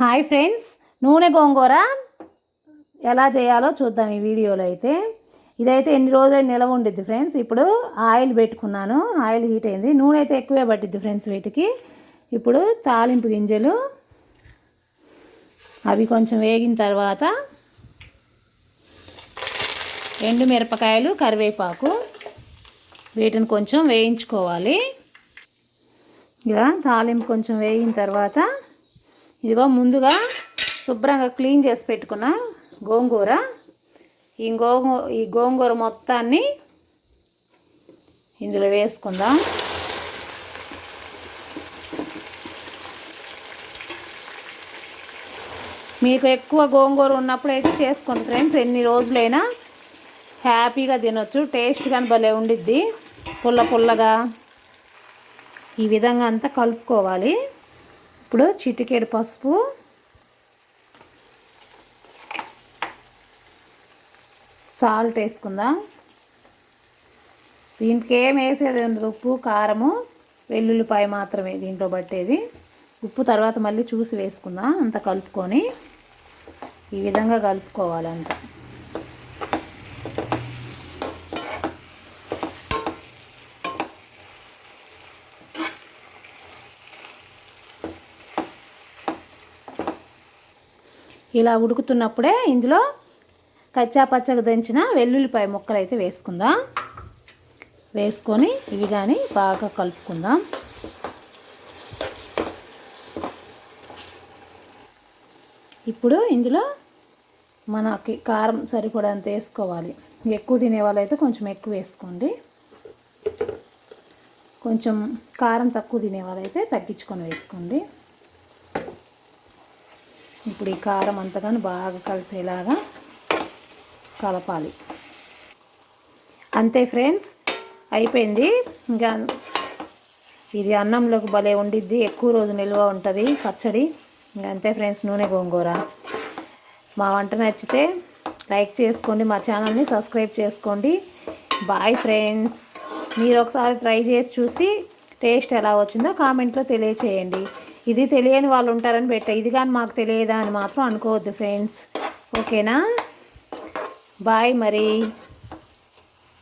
Hi friends నూనె గోంగూర ఎలా చేయాలో చూద్దాం ఈ వీడియోలో అయితే. ఇదైతే ఎన్ని రోజులు నిలవ ఉండిద్ది ఫ్రెండ్స్. ఇప్పుడు ఆయిల్ పెట్టుకున్నాను ఆయిల్ హీట్ అయింది. నూనె అయితే ఎక్కువే పట్టిద్ది ఫ్రెండ్స్ వీటికి. ఇప్పుడు తాలింపు గింజలు అవి కొంచెం వేగిన తర్వాత ఎండు మిరపకాయలు కరివేపాకు వీటిని కొంచెం వేయించుకోవాలి. ఇలా తాలింపు కొంచెం వేగిన తర్వాత ఇదిగో ముందుగా శుభ్రంగా క్లీన్ చేసి పెట్టుకున్న గోంగూర. ఈ గోంగూ ఈ గోంగూర మొత్తాన్ని ఇందులో వేసుకుందాం. మీకు ఎక్కువ గోంగూర ఉన్నప్పుడు అయితే చేసుకోండి ఫ్రెండ్స్. ఎన్ని రోజులైనా హ్యాపీగా తినొచ్చు టేస్ట్ కానీ భలే ఉండిద్ది. పుల్ల పుల్లగా ఈ విధంగా అంతా కలుపుకోవాలి. ఇప్పుడు చిటికేడు పసుపు. సాల్ట్ వేసుకుందాం. దీనికి ఏం వేసేది? ఉండదు ఉప్పు కారము వెల్లుల్లిపాయ మాత్రమే దీంట్లో పట్టేది. ఉప్పు తర్వాత మళ్ళీ చూసి వేసుకుందాం. అంత కలుపుకొని. ఈ విధంగా కలుపుకోవాలంట. ఇలా ఉడుకుతున్నప్పుడే ఇందులో కచ్చా పచ్చగా దంచిన వెల్లుల్లిపాయ ముక్కలు అయితే వేసుకుందాం. వేసుకొని ఇవి కానీ బాగా కలుపుకుందాం. ఇప్పుడు ఇందులో మనకి కారం సరిపడంత వేసుకోవాలి. ఎక్కువ తినే వాళ్ళైతే కొంచెం ఎక్కువ వేసుకోండి. కొంచెం కారం తక్కువ తినే వాళ్ళైతే తగ్గించుకొని వేసుకోండి. ఇప్పుడు ఈ కారం అంతగాను బాగా కలిసేలాగా కలపాలి. అంతే ఫ్రెండ్స్ అయిపోయింది. ఇంకా ఇది అన్నంలోకి భలే ఉండిద్ది ఎక్కువ రోజు నిల్వ ఉంటుంది పచ్చడి. ఇంకా అంతే ఫ్రెండ్స్ నూనె గోంగూర. మా వంట నచ్చితే లైక్ చేసుకోండి మా ఛానల్ని సబ్స్క్రైబ్ చేసుకోండి. Bye friends. మీరు ఒకసారి ట్రై చేసి చూసి టేస్ట్ ఎలా వచ్చిందో కామెంట్లో తెలియచేయండి. ఇది తెలియని వాళ్ళు ఉంటారని పెట్టా. ఇది కానీ మాకు తెలియదా అని మాత్రం అనుకోవద్దు ఫ్రెండ్స్ ఓకేనా బాయ్ మరి